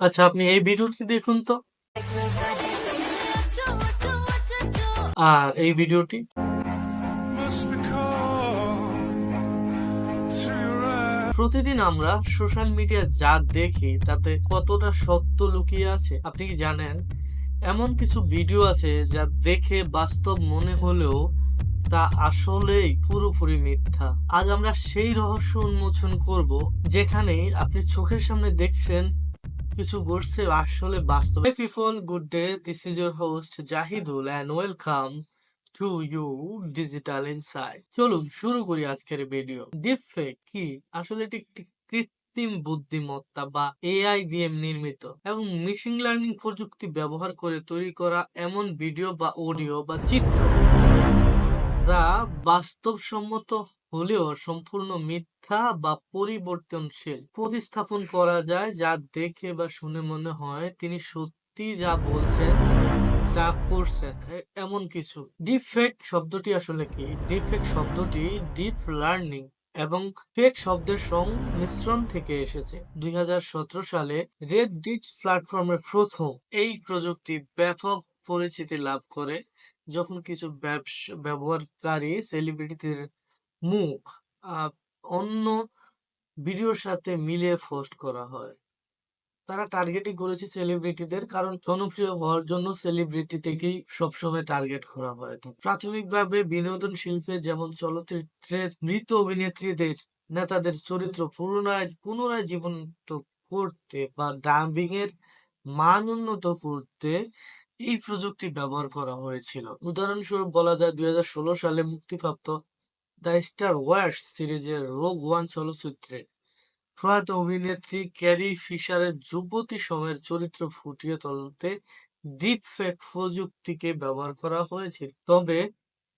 আচ্ছা আপনি এই ভিডিওটি দেখুন তো। আর এই ভিডিওটি. প্রতিদিন আমরা সোশ্যাল মিডিয়া যা দেখি, তাতে কতটা সত্য লুকিয়ে আছে, আপনি কি জানেন? এমন কিছু ভিডিও আছে যা দেখে বাস্তব মনে হলেও তা আসলেই পুরোপুরি মিথ্যা। আজ আমরা সেই রহস্য উন্মোচন করব যেখানে আপনি চোখের সামনে দেখছেন কিছু ঘটছে আসলে বাস্তব। People good day this is your host Zahidul and welcome to you digital insight চলুন শুরু করি আজকের ভিডিও ডিপফেক কি? আসলে এটি কৃত্রিম বুদ্ধিমত্তা বা এআই দিয়ে নির্মিত এবং মেশিন লার্নিং প্রযুক্তি ব্যবহার করে তৈরি করা এমন ভিডিও বা অডিও বা চিত্র যা বাস্তবসম্মত হলেও সম্পূর্ণ মিথ্যা বা পরিবর্তনশীল। প্রতিস্থাপন করা যায় যা দেখে বা শুনে মনে হয় তিনি সত্যি যা বলছেন, যা করছেন এমন কিছু। ডিপফেক শব্দটি আসলে কি? ডিপফেক শব্দটি ডিপ লার্নিং এবং ফেক শব্দের সংমিশ্রণ থেকে এসেছে। দুই হাজার সতেরো সালে রেড ডিট প্ল্যাটফর্মের প্রথম এই প্রযুক্তি ব্যাপক পরিচিতি লাভ করে। যখন কিছু ব্যবস- ব্যবহারকারী সেলিব্রিটিদের মুখ অন্য ভিডিওর সাথে মিলিয়ে পোস্ট করা হয়। তারা টার্গেটই করেছে সেলিব্রিটিদের কারণ জনপ্রিয় হওয়ার জন্য সেলিব্রিটিকেই সবসময় টার্গেট করা হয়। প্রাথমিকভাবে বিনোদন শিল্পে যেমন চলচ্চিত্রের মৃত অভিনেত্রীদের, নেতাদের চরিত্র পুনরায় পুনরায় জীবন্ত করতে বা ডাম্বিং এর মান উন্নত করতে এই প্রযুক্তি ব্যবহার করা হয়েছিল। উদাহরণস্বরূপ বলা যায়, দুই হাজার ষোলো সালে মুক্তিপ্রাপ্ত দ্য স্টার ওয়ার্স সিরিজের রোগ ওয়ান চলচ্চিত্রে প্রয়াত অভিনেত্রী ক্যারি ফিশারের যুবতী সময়ের চরিত্র ফুটিয়ে তুলতে ডিপফেক প্রযুক্তিকে ব্যবহার করা হয়েছিল তবে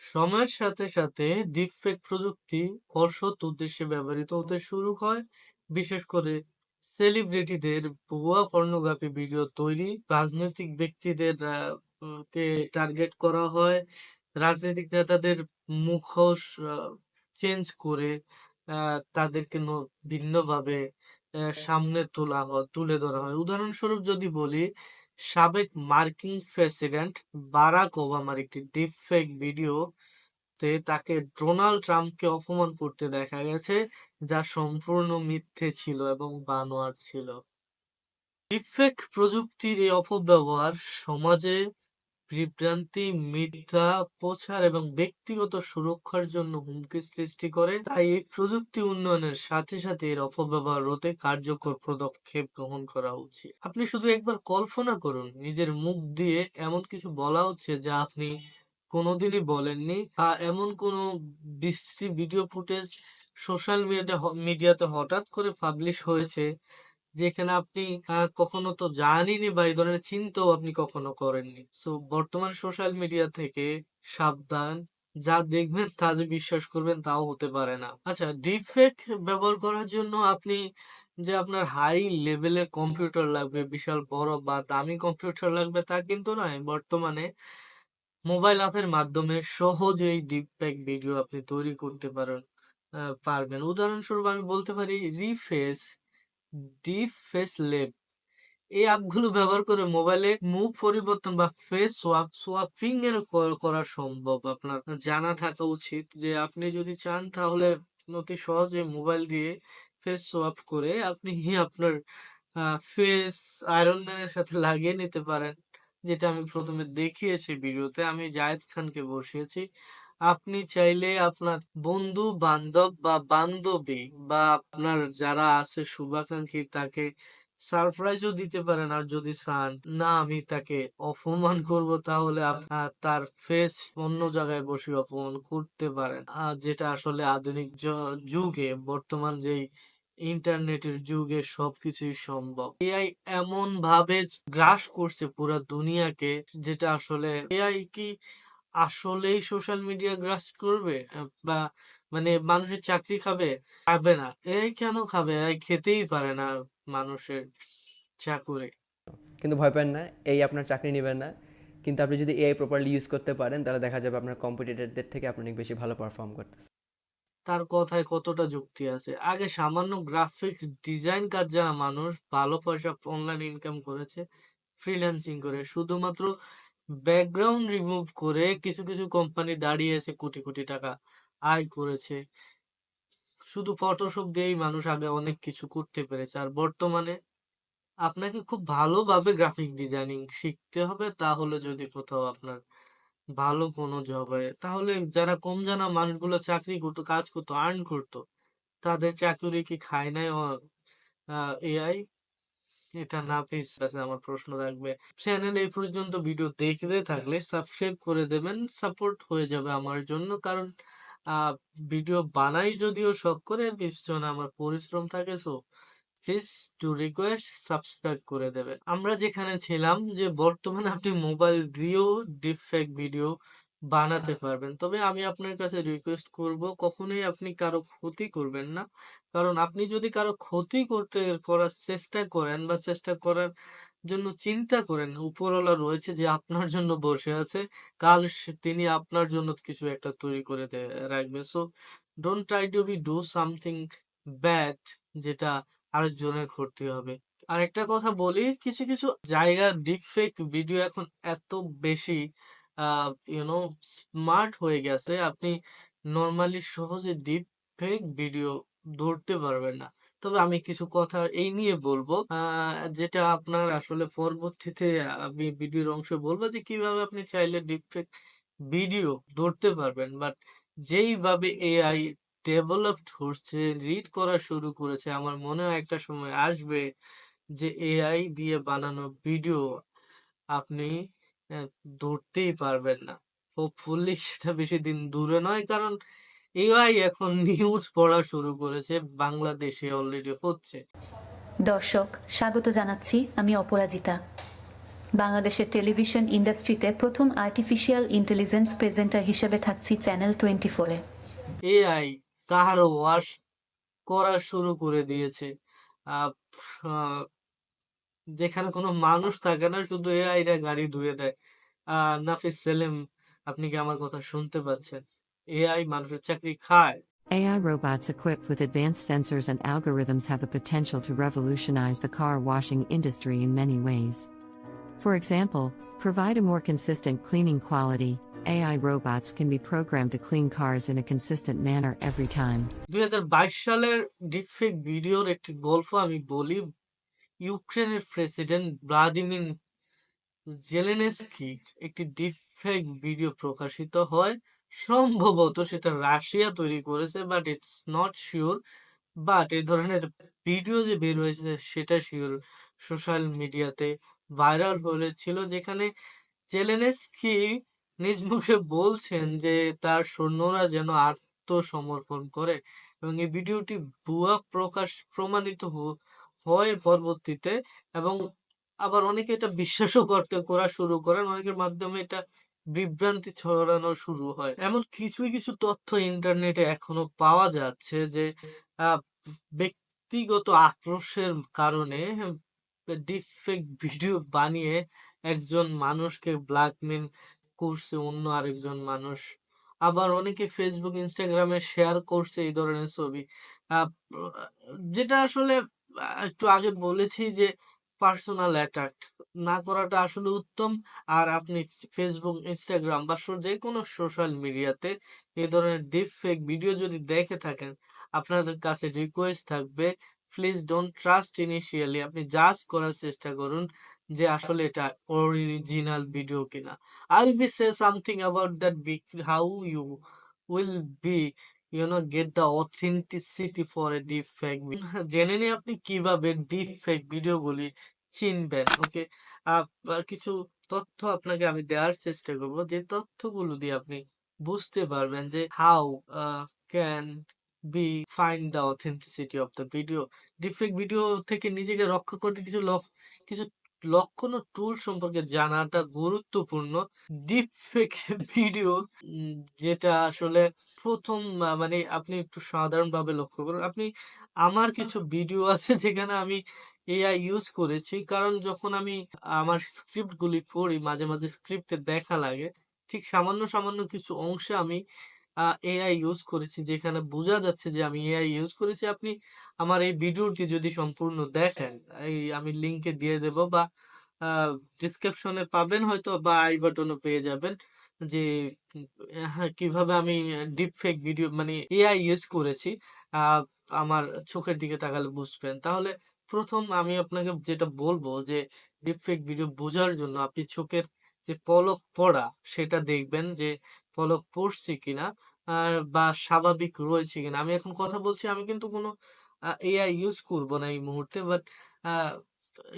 সময়ের সাথে সাথে ডিপফেক প্রযুক্তি অসৎ উদ্দেশ্যে ব্যবহৃত হতে শুরু হয় বিশেষ করে সেলিব্রিটিদের ভুয়া পর্নোগ্রাফি ভিডিও তৈরি, রাজনৈতিক ব্যক্তিদের কে টার্গেট করা হয় রাজনৈতিক নেতাদের মুখোশ চেঞ্জ করে তাদেরকে ভিন্নভাবে সামনে তোলা হয়, তুলে ধরা হয়। উদাহরণস্বরূপ যদি বলি, সাবেক মার্কিন প্রেসিডেন্ট বারাক ওবামার একটি ডিপ ডিপফেক ভিডিওতে তাকে ডোনাল্ড ট্রাম্পকে অপমান করতে দেখা গেছে, যা সম্পূর্ণ মিথ্যে ছিল এবং বানোয়ার ছিল। ডিপফেক প্রযুক্তির এই অপব্যবহার সমাজে বিভ্রান্তি, মিথ্যা প্রচার এবং ব্যক্তিগত সুরক্ষার জন্য হুমকি সৃষ্টি করে। তাই এই প্রযুক্তি উন্নয়নের সাথে সাথে এর অপব্যবহার রোধে কার্যকর পদক্ষেপ গ্রহণ করা উচিত। আপনি শুধু একবার কল্পনা করুন, নিজের মুখ দিয়ে এমন কিছু বলা হচ্ছে যা আপনি কোনোদিনই বলেননি বা এমন কোনো বিশ্রী ভিডিও ফুটেজ সোশ্যাল মিডিয়াতে মিডিয়াতে হঠাৎ করে পাবলিশ হয়েছে যেখানে আপনি কখনো তো জানেনই বা এই ধরনের চিন্তাও আপনি কখনো করেননি। সো, বর্তমান সোশ্যাল মিডিয়া থেকে সাবধান। যা দেখবেন তা যে বিশ্বাস করবেন তাও হতে পারে না। আচ্ছা ডিপফেক ব্যবহার করার জন্য আপনি যে আপনার হাই লেভেলের কম্পিউটার লাগবে, বিশাল বড় বা দামি কম্পিউটার লাগবে তা কিন্তু নয়। বর্তমানে মোবাইল অ্যাপের মাধ্যমে সহজেই ডিপফেক ভিডিও আপনি তৈরি করতে পারেন পারবেন। উদাহরণস্বরূপ আমি বলতে পারি রিফেস ডিপ ফেস লেব এই অ্যাপগুলো ব্যবহার করে মোবাইলে মুখ পরিবর্তন বা ফেস সোয়াপ সোয়াপিং এর করা সম্ভব। আপনার জানা থাকা উচিত যে আপনি যদি চান তাহলে অতি সহজে মোবাইল দিয়ে ফেস সোয়াপ করে আপনি আপনার ফেস আয়রন ম্যানের সাথে লাগিয়ে নিতে পারেন। যেটা আমি প্রথমে দেখিয়েছি ভিডিওতে। আমি জায়েদ খানকে বসিয়েছি। আপনি চাইলে আপনার বন্ধু বান্ধব বা বান্ধবী বা আপনার যারা আছে শুভাকাঙ্ক্ষী তাকে সারপ্রাইজও দিতে পারেন। আর যদি চান, না, আমি তাকে অপমান করব, তাহলে তার ফেস অন্য জায়গায় বসে অপমান করতে পারেন। যেটা আসলে আধুনিক যুগে, বর্তমান যেই ইন্টারনেটের যুগে সবকিছুই সম্ভব। এআই এমন ভাবে গ্রাস করছে পুরো দুনিয়াকে, যেটা আসলে এআই কি আসলেই সোশ্যাল মিডিয়া গ্রাস করবে? বা মানে মানুষের চাকরি খাবে? খাবে না। এই কেন খাবে? এই খেতেই পারে না মানুষের চাকুরে। কিন্তু ভয় পান না এই আপনার চাকরি নেবেন না। কিন্তু আপনি যদি এআই প্রপারলি ইউজ করতে পারেন তাহলে দেখা যাবে আপনার কম্পিটিটরদের থেকে আপনি অনেক বেশি ভালো পারফর্ম করতেছে তার কথায় কতটা যুক্তি আছে? আগে সামান্য গ্রাফিক্স ডিজাইন কাজ জানা মানুষ ভালো পয়সা অনলাইন ইনকাম করেছে ফ্রিল্যান্সিং করে শুধুমাত্র ব্যাকগ্রাউন্ড রিমুভ করে কিছু কিছু কোম্পানি দাঁড়িয়েছে কোটি কোটি টাকা আয় করেছে। শুধু ফটোশপ দিয়েই মানুষ আগে অনেক কিছু করতে পেরেছে। আর বর্তমানে আপনাকে খুব ভালোভাবে গ্রাফিক ডিজাইনিং শিখতে হবে। তাহলে যদি কোথাও আপনার ভালো কোনো জব হয়, তাহলে যারা কম জানা মানুষগুলো চাকরি করতো, কাজ করতো আর্ন করতো, তাদের চাকরি কি খায় নাই এআই এটা না কাছে আমার প্রশ্ন থাকবে। চ্যানেল এই পর্যন্ত ভিডিও দেখতে থাকলে সাবস্ক্রাইব করে দেবেন সাপোর্ট হয়ে যাবে আমার জন্য, কারণ ভিডিও বানাই যদিও শখ করে পিছনে আমার পরিশ্রম থাকে so please to request subscribe করে দেবেন। আমরা যেখানে ছিলাম, যে বর্তমানে আপনি মোবাইল দিয়েও ডিপফেক ভিডিও বানাতে পারবেন। তবে আমি আপনার কাছে রিকোয়েস্ট করব, কখনোই আপনি কারও ক্ষতি করবেন না। কারণ আপনি যদি কারও ক্ষতি করতে করার চেষ্টা করেন বা চেষ্টা করার জন্য চিন্তা করেন, উপরওয়ালা রয়েছে যে আপনার জন্য বসে আছে, কাল তিনি আপনার জন্য কিছু একটা তৈরি করে রাখবে। So don't try to be do something bad যেটা আরেকজনের ক্ষতি হবে। আর একটা কথা বলি, কিছু কিছু জায়গা ডিপফেক ভিডিও এখন এত বেশি ইউনো স্মার্ট হয়ে গেছে। আপনি নর্মালি সহজে ডিপফেক ভিডিও ধরতে পারবেন না। তবে আমি কিছু কথা এই নিয়ে বলব যেটা আপনার আসলে পরবর্তীতে আমি ভিডিওর অংশে বলব যে, কীভাবে আপনি চাইলে ডিপ ডিপফেক ভিডিও ধরতে পারবেন। বাট যেইভাবে এআই ডেভেলপড হচ্ছে রিড করা শুরু করেছে, আমার মনে হয় একটা সময় আসবে যে এআই দিয়ে বানানো ভিডিও আপনি ধরতেই পারবেন না। হোপফুলি সেটা বেশি দিন দূরে নয় কারণ এআই এখন নিউজ পড়া শুরু করেছে বাংলাদেশে অলরেডি হচ্ছে। দর্শক স্বাগত জানাচ্ছি আমি অপরাজিতা। বাংলাদেশের টেলিভিশন ইন্ডাস্ট্রিতে প্রথম আর্টিফিশিয়াল ইন্টেলিজেন্স প্রেজেন্টার হিসেবে থাকছি চ্যানেল টোয়েন্টি ফোরে এআই কার ওয়াশ করা শুরু করে দিয়েছে। যেখানে কোনো মানুষ থাকে না শুধু এআই রা গাড়ি ধুয়ে দেয় আহ নাফিস সেলিম আপনি কি আমার কথা শুনতে পাচ্ছেন এআই মানুষের চাকরি খায় AI robots equipped with advanced sensors and algorithms have the potential to revolutionize the car washing industry in many ways. For example, provide a more consistent cleaning quality. AI robots can be programmed to clean cars in a consistent manner every time. দুই সালের deepfake ভিডিওর একটি গল্প আমি বলি ইউক্রেনের president Vladimir জেলেনস্কির একটি deepfake video প্রকাশিত হয়। সম্ভবত সেটা রাশিয়া তৈরি করেছে but it's not sure but এই ধরনের ভিডিও যে বের হয়েছে, সেটা শিওর সোশ্যাল মিডিয়াতে ভাইরাল হয়েছিল, যেখানে জেলেনস্কি নিজ মুখে বলছেন যে তার সৈন্যরা যেন আত্মসমর্পণ করে। এবং এই ভিডিওটি ভুয়া প্রকাশ প্রমাণিত হয় পরবর্তীতে এবং আবার অনেকে এটা বিশ্বাসও করতে, করা শুরু করেন। অনেকের মাধ্যমে এটা বিভ্রান্তি ছড়ানো শুরু হয়। এমন কিছু কিছু তথ্য ইন্টারনেটে এখনও পাওয়া যাচ্ছে যে ব্যক্তিগত আক্রোশের কারণে ডিপফেক ভিডিও বানিয়ে একজন মানুষকে ব্ল্যাকমেল করছে অন্য আরেকজন মানুষ। আবার অনেকে ফেসবুক ইনস্টাগ্রামে শেয়ার করছে এই ধরনের ছবি। যেটা আসলে একটু আগে বলেছি যে পার্সোনাল অ্যাটাক না করাটা আসলে উত্তম। আর আপনি ফেসবুক ইনস্টাগ্রাম বা যে কোনো সোশ্যাল মিডিয়াতে এই ধরনের ডিপ ফেক ভিডিও যদি দেখে থাকেন, আপনাদের কাছে রিকোয়েস্ট থাকবে প্লিজ ডোন্ট ট্রাস্ট ইনিশিয়ালি আপনি জাজ করার চেষ্টা করুন যে আসলে এটা অরিজিনাল ভিডিও কিনা। I be say something about that be how you will be you know get the authenticity for a deep fake জেনে নিয়ে আপনি কীভাবে ডিপ ফেক ভিডিওগুলি চিনবেন ওকে কিছু তথ্য আপনাকে আমি দেওয়ার চেষ্টা করব। যে তথ্যগুলো দিয়ে আপনি বুঝতে পারবেন যে how can be find the authenticity of the video deepfake video থেকে নিজেকে রক্ষা করতে কিছু লক কিছু লক্ষণ ও টুল সম্পর্কে জানাটা গুরুত্বপূর্ণ। ডিপফেক ভিডিও যেটা আসলে প্রথম মানে আপনি একটু সাধারণভাবে লক্ষ্য করুন। আপনি, আমার কিছু ভিডিও আছে যেখানে আমি এআই ইউজ করেছি। কারণ যখন আমি আমার স্ক্রিপ্টগুলি পড়ি, মাঝে মাঝে স্ক্রিপ্টে দেখা লাগে, ঠিক সামান্য সামান্য কিছু অংশে আমি এআই ইউজ করেছি, যেখানে বোঝা যাচ্ছে যে আমি এআই ইউজ করেছি, আপনি আমার এই ভিডিওটি যদি সম্পূর্ণ দেখেন, এই আমি লিংকে দিয়ে দেব বা ডিসক্রিপশনে পাবেন হয়তো বা আই বাটনও পেয়ে যাবেন, যে হ্যাঁ কীভাবে আমি ডিপ ফেক ভিডিও মানে এআই ইউজ করেছি আমার চোখের দিকে তাকালে বুঝবেন। তাহলে প্রথম আমি আপনাকে যেটা বলব যে ডিপ ফেক ভিডিও বোঝার জন্য আপনি চোখের যে পলক পড়া, সেটা দেখবেন যে পলক পড়ছে কিনা, আর বা স্বাভাবিক রয়েছে কিনা। আমি এখন কথা বলছি, আমি কিন্তু কোনো এআই ইউজ করব না এই মুহূর্তে বাট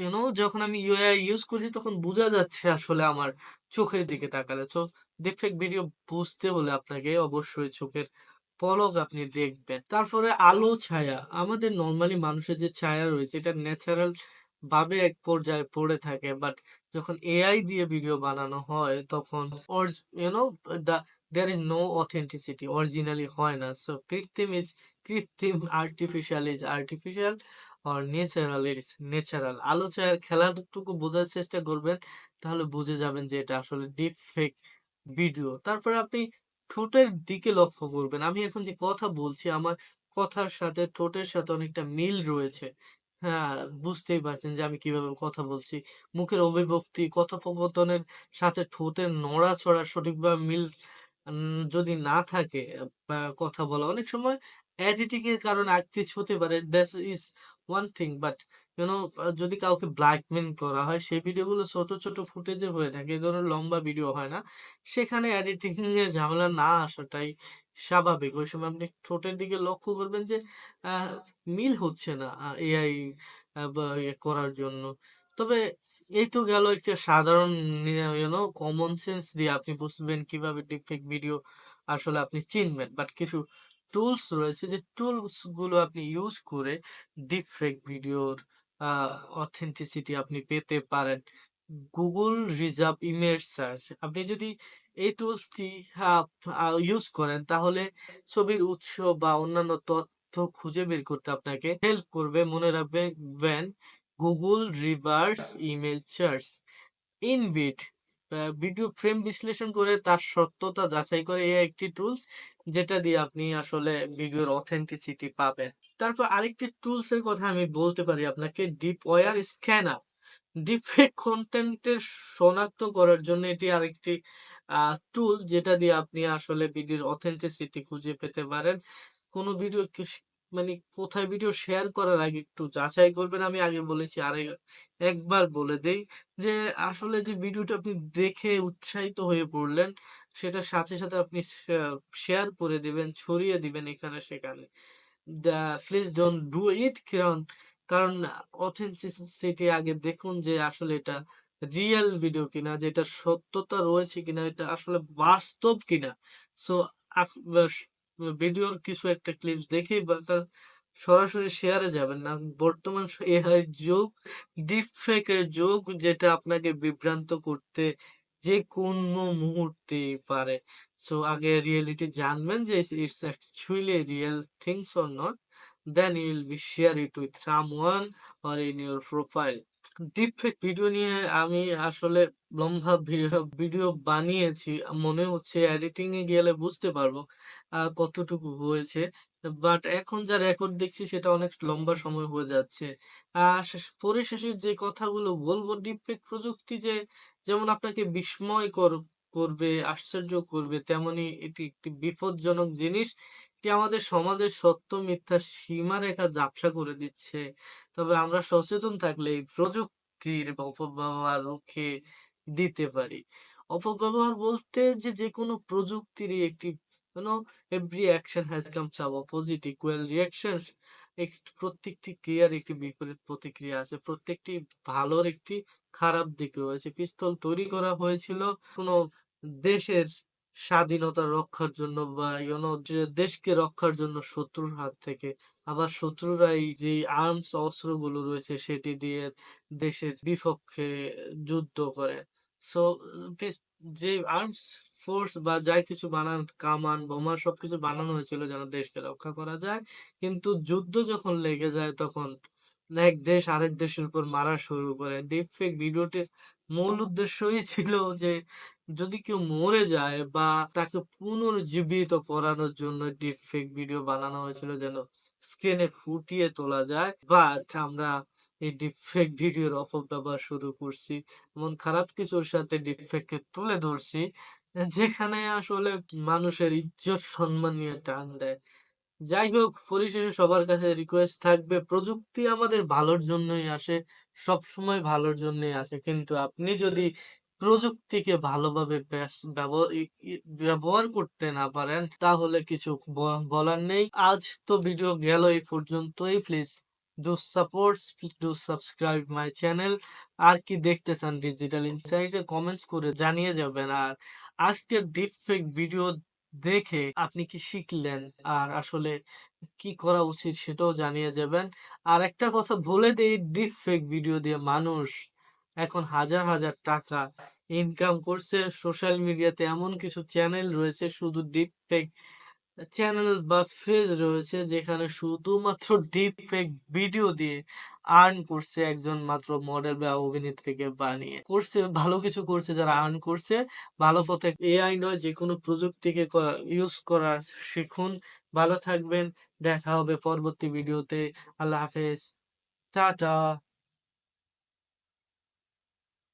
ইউনো যখন আমি এআই ইউজ করছি, তখন বোঝা যাচ্ছে আসলে আমার চোখের দিকে তাকালে। তো ডিপফেক ভিডিও বুঝতে হলে আপনাকে অবশ্যই চোখের পলক আপনি দেখবেন। তারপরে আলো, ছায়া। আমাদের নর্মালি মানুষের যে ছায়া রয়েছে, এটা ন্যাচারাল ভাবে এক পর্যায়ে পড়ে থাকে বাট যখন এআই দিয়ে ভিডিও বানানো হয়, তখন you know the there is no authenticity originally হয় না। সো কৃত্রিম ইজ কৃত্রিম আর্টিফিশিয়াল ইজ আর্টিফিশিয়াল আর ন্যাচারাল ইজ ন্যাচারাল আলো ছায়ার খেলাটুকু বোঝার চেষ্টা করবেন, তাহলে বুঝে যাবেন যে এটা আসলে ডিপ ফেক ভিডিও তারপরে আপনি ঠোঁটের দিকে লক্ষ্য করবেন। আমি এখন যে কথা বলছি, আমার কথার সাথে ঠোঁটের সাথে অনেকটা মিল রয়েছে। হ্যাঁ বুঝতেই পারছেন যে আমি কীভাবে কথা বলছি। মুখের অভিব্যক্তি, কথোপকথনের সাথে ঠোঁটের নড়াচড়া সঠিকভাবে মিল যদি না থাকে কথা বলা, অনেক সময় এডিটিং এর কারণে কিছু হতে পারে that is one thing but you know যদি কাউকে ব্ল্যাকমেল করা হয়, সেই ভিডিওগুলো ছোট ছোট ফুটেজে হয়ে থাকে এই ধরনের লম্বা ভিডিও হয় না। সেখানে এডিটিং এর ঝামেলা না আসাটাই স্বাভাবিক। ওই সময় আপনি ঠোঁটের দিকে লক্ষ্য করবেন যে মিল হচ্ছে না এআই করার জন্য। তবে এই তো গেল একটা সাধারণ ইউনো কমন সেন্স দিয়ে আপনি বুঝবেন কীভাবে ডিপফেক ভিডিও আসলে আপনি চিনবেন। বাট কিছু টুলস রয়েছে যে টুলসগুলো আপনি ইউজ করে ডিপফেক ভিডিওর অথেন্টিসিটি আপনি পেতে পারেন। গুগল রিজার্ভ ইমেজ সার্চ আপনি যদি এই টুলসটি ইউজ করেন, তাহলে ছবির উৎস বা অন্যান্য তথ্য খুঁজে বের করতে আপনাকে হেল্প করবে, মনে রাখবেন গুগল রিভার্স ইমেজ সার্চ ইনবিট ভিডিও ফ্রেম বিশ্লেষণ করে তার সত্যতা যাচাই করে এই একটি টুলস যেটা দিয়ে আপনি আসলে ভিডিওর অথেন্টিসিটি পাবেন। তারপর আরেকটি টুলস এর কথা আমি বলতে পারি আপনাকে ডিপ ওয়ার স্ক্যানার ডিফেক্ট কন্টেন্টের শনাক্ত করার জন্য এটি আরেকটি টুল যেটা দিয়ে আপনি আসলে ভিডিওর অথেন্টিসিটি খুঁজে পেতে পারেন। কোনো ভিডিও মানে কোথায় ভিডিও শেয়ার করার আগে একটু যাচাই করবেন। আমি আগে বলেছি, আরে একবার বলে দেই যে আসলে যে ভিডিওটা আপনি দেখে উৎসাহিত হয়ে পড়লেন, সেটার সাথে সাথে আপনি শেয়ার করে দিবেন, ছড়িয়ে দিবেন এখানে সেখানে। The please don't do it কারণ কারণ অথেন্টিসিটি আগে দেখুন যে আসলে এটা রিয়েল ভিডিও কিনা, যে এটা সত্যতা রয়েছে কিনা, এটা আসলে বাস্তব কিনা। সো ভিডিওর কিছু একটা ক্লিপস দেখেই বা সরাসরি শেয়ারে যাবেন। না বর্তমান এআই যুগ ডিপফেকের যুগ, যেটা আপনাকে বিভ্রান্ত করতে যে কোন মুহূর্তে পারে। সো আগে রিয়েলিটি জানবেন যে it's actually real things or not then you will be share it with someone or in your profile deepfake video নিয়ে আমি আসলে লম্বা ভিডিও বানিয়েছি। মনে হচ্ছে এডিটিং এ গেলে বুঝতে পারব কতটুকু হয়েছে। বাট এখন যা রেকর্ড দেখছি সেটা অনেক লম্বা সময় হয়ে যাচ্ছে। শেষ- পরিশেষে যে কথাগুলো বলব ডিপফেক প্রযুক্তি যে, যেমন আপনাকে বিস্ময় কর, করবে, আশ্চর্য করবে, তেমনি এটি একটি বিপজ্জনক জিনিস। এটি আমাদের সমাজের সত্য, মিথ্যা সীমারেখা ঝাপসা করে দিচ্ছে? তবে আমরা সচেতন থাকলে এই প্রযুক্তির অপব্যবহার রুখে দিতে পারি। অপব্যবহার বলতে যে যে কোনো প্রযুক্তিরই একটি কোনো every action has come some opposite equal reaction প্রত্যেকটি ক্রিয়ার একটি বিপরীত প্রতিক্রিয়া আছে। প্রত্যেকটি ভালোর একটি খারাপ দিক রয়েছে। পিস্তল তৈরি করা হয়েছিল কোনো দেশের স্বাধীনতা রক্ষার জন্য বা ইউনো দেশকে রক্ষার জন্য শত্রুর হাত থেকে। আবার শত্রুরাই যে আর্মস অস্ত্রগুলো রয়েছে সেটি দিয়ে দেশের বিপক্ষে যুদ্ধ করে। সো যে আর্মস ফোর্স বা যাই কিছু বানান, কামান, বোমা, সবকিছু বানানো হয়েছিল যেন দেশকে রক্ষা করা যায়। কিন্তু যুদ্ধ যখন লেগে যায় তখন এক দেশ আরেক দেশের উপর মারা শুরু করে। ডিপফেক ভিডিওটির মূল উদ্দেশ্যই ছিল যে যদি কেউ মরে যায় বা তাকে পুনর্জীবিত করানোর জন্য ডিপ ফেক ভিডিও বানানো হয়েছিল যেন স্ক্রিনে ফুটিয়ে তোলা যায় বা আমরা এই ডিপ ফেক ভিডিওর অপব্যবহার শুরু করছি। এমন খারাপ কিছুর সাথে ডিপ ফেককে তুলে ধরছি, যেখানে আসলে মানুষের ইজ্জত সম্মান নিয়ে টান দেয়। যাই হোক, পরিশেষে সবার কাছে রিকোয়েস্ট থাকবে, প্রযুক্তি আমাদের ভালোর জন্যই আসে সব সময় ভালোর জন্যই আসে। কিন্তু আপনি যদি প্রযুক্তিকে ভালোভাবে ব্যবহার করতে না পারেন, তাহলে কিছু বলার নেই। আজ তো ভিডিও গেল এই পর্যন্তই। Please do support do subscribe my channel আর কি দেখতে চান ডিজিটাল ইনসাইটে কমেন্টস করে জানিয়ে যাবেন। আর আজকের ডিপফেক ভিডিও দেখে আপনি কি শিখলেন? আর আসলে কি করা উচিত সেটাও জানিয়ে যাবেন। আর একটা কথা বলে দিই ডিপ ফেক ভিডিও দিয়ে মানুষ এখন হাজার হাজার টাকা ইনকাম করছে। সোশ্যাল মিডিয়াতে এমন কিছু চ্যানেল রয়েছে, শুধু ডিপ ফেক চ্যানেল বা পেজ রয়েছে, যেখানে শুধুমাত্র ডিপ ফেক ভিডিও দিয়ে আর্ন করছে একজন মাত্র মডেল বা অভিনেত্রীকে বানিয়ে। করছে, ভালো কিছু করছে যারা আর্ন করছে। ভালো পথে এআই নয় যে কোনো প্রযুক্তিকে ইউজ করা শিখুন। ভালো থাকবেন, দেখা হবে পরবর্তী ভিডিওতে আল্লাহ হাফেজ। টাটা।